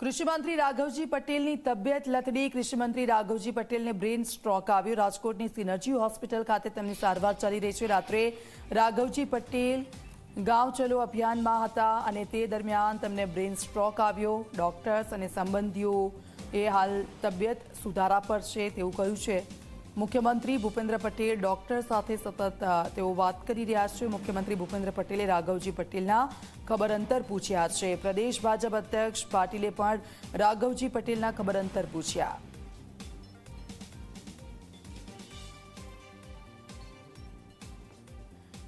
કૃષિમંત્રી રાઘવજી પટેલની તબિયત લથડી. કૃષિમંત્રી રાઘવજી પટેલને બ્રેઇન સ્ટ્રોક આવ્યો. રાજકોટની સિનર્જી હોસ્પિટલ ખાતે તેમની સારવાર ચાલી રહી છે. રાત્રે રાઘવજી પટેલ ગાંવ ચલો અભિયાનમાં હતા અને તે દરમિયાન તેમને બ્રેઇન સ્ટ્રોક આવ્યો. ડોક્ટર્સ અને સંબંધીઓ એ હાલ તબિયત સુધારા પર છે તેવું કહ્યું છે. મુખ્યમંત્રી ભૂપેન્દ્ર પટેલ, ડોક્ટર સાથે સતત તેઓ વાત કરી રહ્યા છે. મુખ્યમંત્રી ભૂપેન્દ્ર પટેલે રાઘવજી પટેલના ખબર અંતર પૂછ્યા છે. પ્રદેશ ભાજપ અધ્યક્ષ પાટીલે પણ રાઘવજી પટેલના ખબર અંતર પૂછ્યા.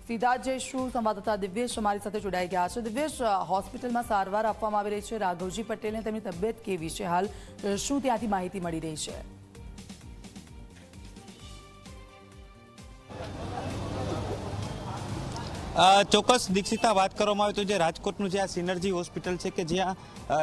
સીધા જઈશું સંવાદદાતા દિવ્યેશ અમારી સાથે જોડાઈ ગયા છે. દિવ્યેશ હોસ્પિટલમાં સારવાર આપવામાં આવી રહી છે. રાઘવજી પટેલને તેમની તબિયત કેવી છે? હાલ શું ત્યાંથી માહિતી મળી રહી છે? ચોક્કસ દીક્ષિતા વાત કરવામાં આવે તો જે રાજકોટનું જે આ સિનર્જી હોસ્પિટલ છે કે જ્યાં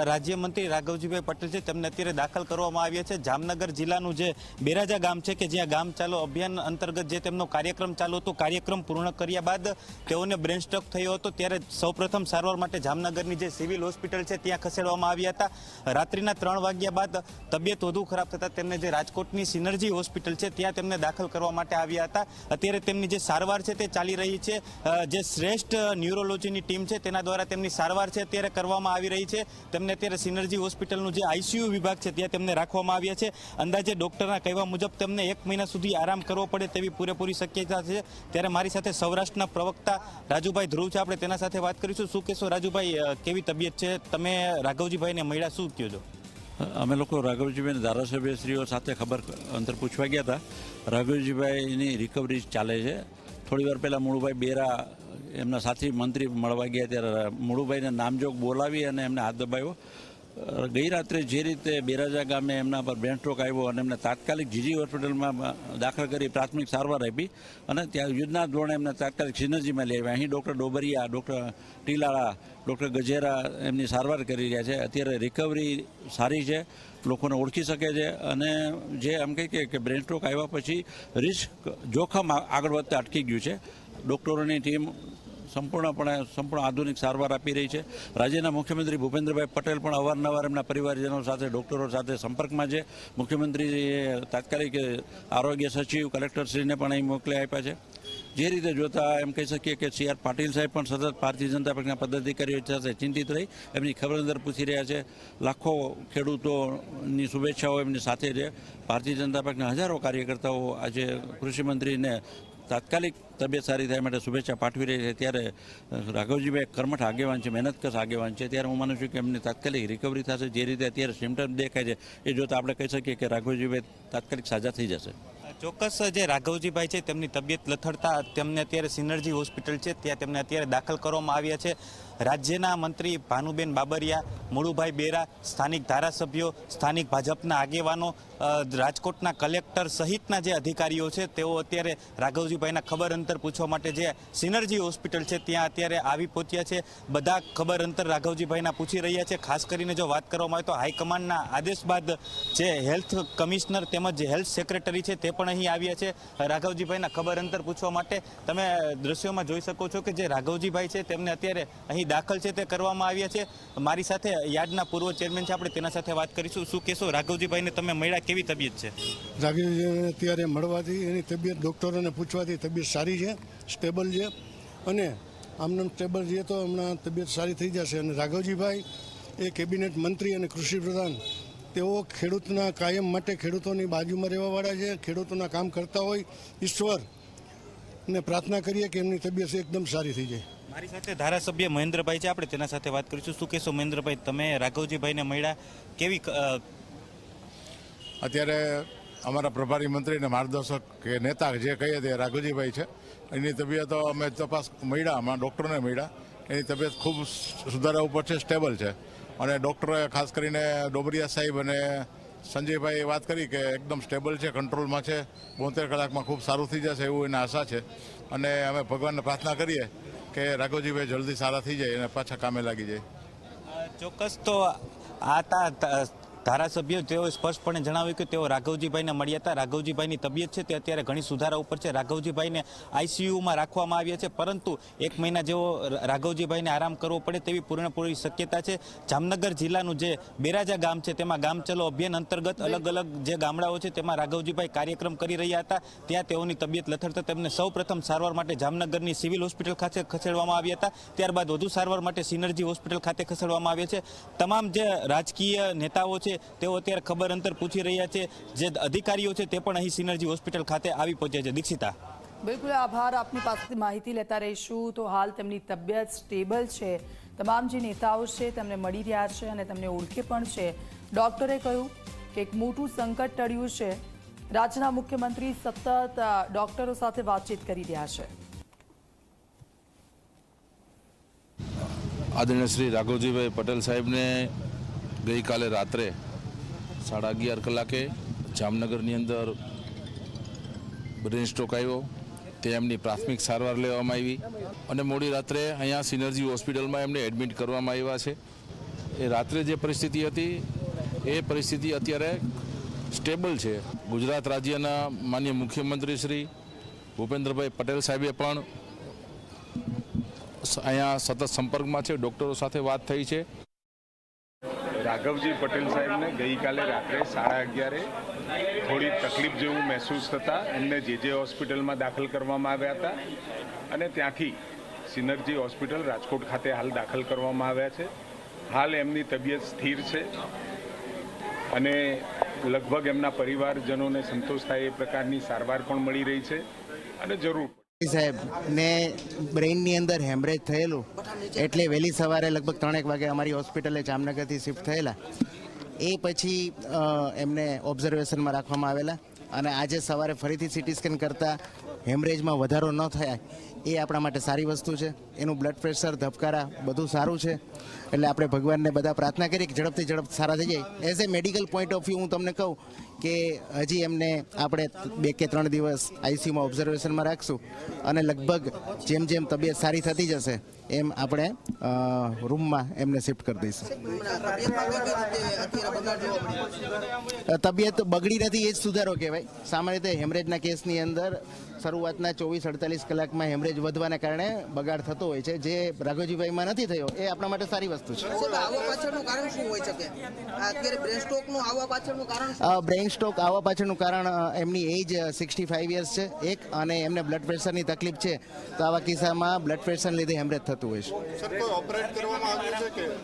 રાજ્યમંત્રી રાઘવજીભાઈ પટેલ છે, તેમને અત્યારે દાખલ કરવામાં આવ્યા છે. જામનગર જિલ્લાનું જે બેરાજા ગામ છે કે જ્યાં ગામ ચાલો અભિયાન અંતર્ગત જે તેમનો કાર્યક્રમ ચાલુ હતો, કાર્યક્રમ પૂર્ણ કર્યા બાદ તેઓને બ્રેન સ્ટ્રોક થયો હતો. ત્યારે સૌપ્રથમ સારવાર માટે જામનગરની જે સિવિલ હોસ્પિટલ છે ત્યાં ખસેડવામાં આવ્યા હતા. રાત્રિના ત્રણ વાગ્યા બાદ તબિયત વધુ ખરાબ થતા તેમને જે રાજકોટની સિનર્જી હોસ્પિટલ છે, ત્યાં તેમને દાખલ કરવા માટે આવ્યા હતા. અત્યારે તેમની જે સારવાર છે તે ચાલી રહી છે. જે શ્રેષ્ઠ ન્યુરોલોજીની ટીમ છે. તેના દ્વારા તેમની સારવાર છે અત્યારે કરવામાં આવી રહી છે. તેમને અત્યારે સિનર્જી હોસ્પિટલનું જે આઈસીયુ વિભાગ છે, ત્યાં તેમને રાખવામાં આવ્યા છે. અંદાજે ડોક્ટરના કહેવા મુજબ તેમને એક મહિના સુધી આરામ કરવો પડે તેવી પૂરેપૂરી શક્યતા છે. ત્યારે મારી સાથે સૌરાષ્ટ્રના પ્રવક્તા રાજુભાઈ ધ્રુવ છે. આપણે તેના સાથે વાત કરીશું. શું કહેશો રાજુભાઈ કેવી તબિયત છે? તમે રાઘવજીભાઈને મળ્યા, શું કહો છો? અમે લોકો રાઘવજીભાઈ ધારાસભ્યશ્રીઓ સાથે ખબર અંતર પૂછવા ગયા હતા. રાઘવજીભાઈની રિકવરી ચાલે છે. થોડી વાર પહેલાં મૂળભાઈ બેરા એમના સાથી મંત્રી મળવા ગયા ત્યારે મુળુભાઈને નામજોગ બોલાવી અને એમને હાથ દબાવ્યો. ગઈ રાત્રે જે રીતે બેરાજા ગામે એમના પર બ્રેન આવ્યો અને એમને તાત્કાલિક જીજી હોસ્પિટલમાં દાખલ કરી પ્રાથમિક સારવાર આપી અને ત્યાં યુદ્ધના ધોરણે એમને તાત્કાલિક સિનર્જીમાં લઈ આવ્યા. અહીં doctor Dobariya, doctor Tilala, doctor Gajera એમની સારવાર કરી રહ્યા છે. અત્યારે રિકવરી સારી છે, લોકોને ઓળખી શકે છે અને જે એમ કહી કે બ્રેન સ્ટ્રોક આવ્યા પછી રિસ્ક જોખમ આગળ વધતા અટકી ગયું છે. ડૉક્ટરોની ટીમ સંપૂર્ણપણે સંપૂર્ણ આધુનિક સારવાર આપી રહી છે. રાજ્યના મુખ્યમંત્રી ભૂપેન્દ્રભાઈ પટેલ પણ અવારનવાર એમના પરિવારજનો સાથે, ડૉક્ટરો સાથે સંપર્કમાં છે. મુખ્યમંત્રીએ તાત્કાલિક આરોગ્ય સચિવ, કલેક્ટરશ્રીને પણ અહીં મોકલી આપ્યા છે. જે રીતે જોતા એમ કહી શકીએ કે સી આર પાટીલ સાહેબ પણ સતત ભારતીય જનતા પક્ષના પદાધિકારીઓ સાથે ચિંતિત રહી, એમની ખબર અંદર પૂછી રહ્યા છે. લાખો ખેડૂતોની શુભેચ્છાઓ એમની સાથે છે. ભારતીય જનતા પક્ષના હજારો કાર્યકર્તાઓ આજે કૃષિમંત્રીને તાત્કાલિક તબિયત સારી થાય માટે શુભેચ્છા પાઠવી રહી છે. ત્યારે રાઘવજીભાઈ કર્મઠ આગેવાન છે, મહેનતકશ આગેવાન છે. ત્યારે હું માનું છું કે એમની તાત્કાલિક રિકવરી થશે. જે રીતે અત્યારે સિમ્ટમ દેખાય છે, એ જોતા આપણે કહી શકીએ કે રાઘવજીભાઈ તાત્કાલિક સાજા થઈ જશે. ચોક્કસ જે રાઘવજીભાઈ છે, તેમની તબિયત લથડતા તેમને અત્યારે સિનર્જી હોસ્પિટલ છે, ત્યાં તેમને અત્યારે દાખલ કરવામાં આવ્યા છે. રાજ્યના મંત્રી ભાનુબેન બાબરિયા, મુળુભાઈ બેરા, સ્થાનિક ધારાસભ્યો, સ્થાનિક ભાજપના આગેવાનો રાજકોટના કલેક્ટર સહિતના જે અધિકારીઓ છે, તેઓ અત્યારે રાઘવજીભાઈના ખબર અંતર પૂછવા માટે જે સિનર્જી હોસ્પિટલ છે, ત્યાં અત્યારે આવી પહોંચ્યા છે. બધા ખબર અંતર રાઘવજીભાઈના પૂછી રહ્યા છે. ખાસ કરીને જો વાત કરવામાં આવે તો હાઈકમાન્ડના આદેશ બાદ જે હેલ્થ કમિશનર તેમજ હેલ્થ સેક્રેટરી છે, તે પણ અહીં આવ્યા છે. રાઘવજીભાઈના ખબર અંતર પૂછવા માટે તમે દ્રશ્યોમાં જોઈ શકો છો કે જે રાઘવજીભાઈ છે તેમને અત્યારે અહીં દાખલ છે તે કરવામાં આવ્યા છે. મારી સાથે યાર્ડના પૂર્વ ચેરમેન છે. આપણે તેના સાથે વાત કરીશું. શું કહેશો? રાઘવજીભાઈને તમે મળ્યા કેવી તબિયત છે? રાઘવજીને અત્યારે મળવાથી એની તબિયત ડૉક્ટરોને પૂછવાથી તબિયત સારી છે, સ્ટેબલ છે અને આમનામ સ્ટેબલ છે તો હમણાં તબિયત સારી થઈ જશે. અને રાઘવજીભાઈ એ કેબિનેટ મંત્રી અને કૃષિ પ્રધાન તેઓ ખેડૂતના કાયમ માટે ખેડૂતોની બાજુમાં રહેવાવાળા છે ખેડૂતોના કામ કરતા હોય ઈશ્વર ને પ્રાર્થના કરીએ કે એમની તબિયત એકદમ સારી થઈ જાય. મારી સાથે ધારાસભ્ય મહેન્દ્રભાઈ છે. આપણે તેના સાથે વાત કરીશું. શું કહેશો મહેન્દ્રભાઈ તમે રાઘવજીભાઈને મળ્યા. કેવી અત્યારે અમારા પ્રભારી મંત્રી અને માર્ગદર્શક કે નેતા જે કહીએ તે રાઘુજીભાઈ છે. એની તબિયત અમે તપાસ મળ્યા અમારા ડૉક્ટરને મળ્યા. એની તબિયત ખૂબ સુધારા ઉપર છે સ્ટેબલ છે. અને ડૉક્ટરે ખાસ કરીને ડોબરિયા સાહેબ અને સંજયભાઈએ વાત કરી કે એકદમ સ્ટેબલ છે, કંટ્રોલમાં છે, બોતેર કલાકમાં ખૂબ સારું થઈ જશે એવું એને આશા છે. અને અમે ભગવાનને પ્રાર્થના કરીએ કે રાઘવજીભાઈ જલ્દી સારા થઈ જાય અને પાછા કામે લાગી જાય. ચોક્કસ તો આ ધારાસભ્યો તેઓએ સ્પષ્ટપણે જણાવ્યું કે તેઓ રાઘવજીભાઈને મળ્યા હતા. રાઘવજીભાઈની તબિયત છે તે અત્યારે ઘણી સુધારા ઉપર છે. રાઘવજીભાઈને આઈસીયુમાં રાખવામાં આવ્યા છે પરંતુ એક મહિના જેવો રાઘવજીભાઈને આરામ કરવો પડે તેવી પૂર્ણપૂરી શક્યતા છે. જામનગર જિલ્લાનું જે બેરાજા ગામ છે તેમાં ગામ ચલો અભિયાન અંતર્ગત અલગ અલગ જે ગામડાઓ છે તેમાં રાઘવજીભાઈ કાર્યક્રમ કરી રહ્યા હતા. ત્યાં તેઓની તબિયત લથડતા તેમને સૌપ્રથમ સારવાર માટે જામનગરની સિવિલ હોસ્પિટલ ખાતે ખસેડવામાં આવ્યા હતા. ત્યારબાદ વધુ સારવાર માટે સિનર્જી હોસ્પિટલ ખાતે ખસેડવામાં આવ્યા છે. તમામ જે રાજકીય નેતાઓ છે તેઓ અત્યારે ખબર અંતર પૂછી રહ્યા છે. જે અધિકારીઓ છે તે પણ અહીં સિનર્જી હોસ્પિટલ ખાતે આવી પહોંચ્યા છે. દીક્ષિતા. બિલકુલ આભાર. આપની પાસેથી માહિતી લેતા રહીશું. તો હાલ તેમની તબિયત સ્ટેબલ છે. તમામ જે નેતાઓ છે તેમને મળી રહ્યા છે અને તેમને ઓળખે પણ છે. ડોક્ટરે કહ્યું કે એક મોટું સંકટ ટળ્યું છે. રાજ્યના મુખ્યમંત્રી સતત ડૉક્ટરો ડોક્ટરો સાથે વાતચીત કરી રહ્યા છે. આદરણીય શ્રી રાઘવજીભાઈ પટેલ સાહેબને ગઈકાલે રાત્રે સાડા અગિયાર કલાકે જામનગરની અંદર બ્રેન સ્ટ્રોક આવ્યો. તે એમની પ્રાથમિક સારવાર લેવામાં આવી અને મોડી રાત્રે અહીંયા સિનર્જી હોસ્પિટલમાં એમને એડમિટ કરવામાં આવ્યા છે. એ રાત્રે જે પરિસ્થિતિ હતી, એ પરિસ્થિતિ અત્યારે સ્ટેબલ છે. ગુજરાત રાજ્યના માન્ય મુખ્યમંત્રી શ્રી ભૂપેન્દ્રભાઈ પટેલ સાહેબે પણ અહીંયા સતત સંપર્કમાં છે. ડૉક્ટરો સાથે વાત થઈ છે. રાઘવજી પટેલ સાહેબને ગઈકાલે રાત્રે સાડા અગિયારે થોડી તકલીફ જેવું મહેસૂસ થતાં એમને જે જે હોસ્પિટલમાં દાખલ કરવામાં આવ્યા હતા અને ત્યાંથી સિનર્જી હોસ્પિટલ રાજકોટ ખાતે હાલ દાખલ કરવામાં આવ્યા છે. હાલ એમની તબિયત સ્થિર છે અને લગભગ એમના પરિવારજનોને સંતોષ થાય એ પ્રકારની સારવાર પણ મળી રહી છે અને જરૂર સાહેબ ને બ્રેઇનની અંદર હેમરેજ થયેલું. એટલે વહેલી સવારે લગભગ ત્રણેક વાગે અમારી હોસ્પિટલે જામનગરથી શિફ્ટ થયેલા. એ પછી એમને ઓબ્ઝર્વેશનમાં રાખવામાં આવેલા. અને આજે સવારે ફરીથી સિટી સ્કેન કરતાં હેમરેજમાં વધારો ન થાય, એ આપણા માટે સારી વસ્તુ છે. એનું બ્લડ પ્રેશર ધબકારા બધું સારું છે. એટલે આપણે ભગવાનને બધા પ્રાર્થના કરીએ કે ઝડપથી ઝડપ સારા થઈ જાય. As a medical point of view હું તમને કહું કે હજી એમને આપણે બે કે ત્રણ દિવસ આઈસીયુમાં ઓબ્ઝર્વેશનમાં રાખશું અને લગભગ જેમ જેમ તબિયત સારી થતી જશે, એમ આપણે રૂમમાં એમને શિફ્ટ કરી દઈશું. તબિયત બગડી નથી, એ જ સુધારો કહેવાય. સામાન્ય રીતે હેમરેજના કેસની અંદર શરૂઆતના ચોવીસ અડતાલીસ કલાકમાં હેમરેજ વધવાના કારણે બગાડ થતો હોય છે. જે રાઘવજીભાઈમાં નથી થયો એ આપણા માટે સારી વસ્તુ છે. સાહેબ, આવા પાછળનું કારણ શું હોઈ શકે આ અત્યારે બ્રેન સ્ટ્રોકનું આવા પાછળનું કારણ બ્રેઇન સ્ટ્રોક આવવા પાછળનું કારણ એમની એજ સિક્સટી ફાઇવ યર્સ છે. એક અને એમને બ્લડ પ્રેશરની તકલીફ છે. તો આવા કિસ્સામાં બ્લડ પ્રેશરને લીધે હેમરેજ થતું હોય છે.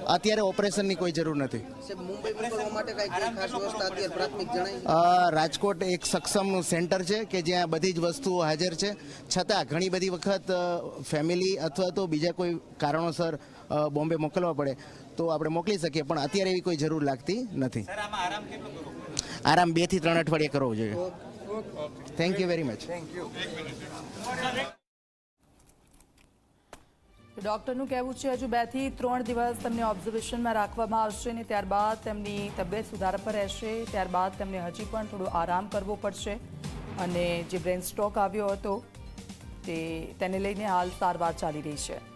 અત્યારે ઓપરેશનની કોઈ જરૂર નથી. સાહેબ, મુંબઈ મોકલવા માટે કઈ કઈ ખાસ વ્યવસ્થા અત્યારે પ્રાથમિક જણાય? અ, રાજકોટ એક સક્ષમનું સેન્ટર છે કે જ્યાં બધી જ વસ્તુઓ હાજર છે. છતાં ઘણી બધી વખત ફેમિલી અથવા તો બીજા કોઈ કારણોસર બોમ્બે મોકલવા પડે. તો આપણે મોકલી શકીએ પણ અત્યારે એવી કોઈ જરૂર લાગતી નથી. આરામ બેથી ત્રણ અઠવાડિયે કરવો જોઈએ. થેન્ક યુ વેરી મચ ડોક્ટરનું કહેવું છે હજુ બેથી ત્રણ દિવસ તેમને ઓબ્ઝર્વેશનમાં રાખવામાં આવશે અને ત્યારબાદ તેમની તબિયત સુધારા પર રહેશે. ત્યારબાદ તેમને હજી પણ થોડો આરામ કરવો પડશે. અને જે બ્રેન સ્ટ્રોક આવ્યો હતો તે તેને લઈને હાલ સારવાર ચાલી રહી છે.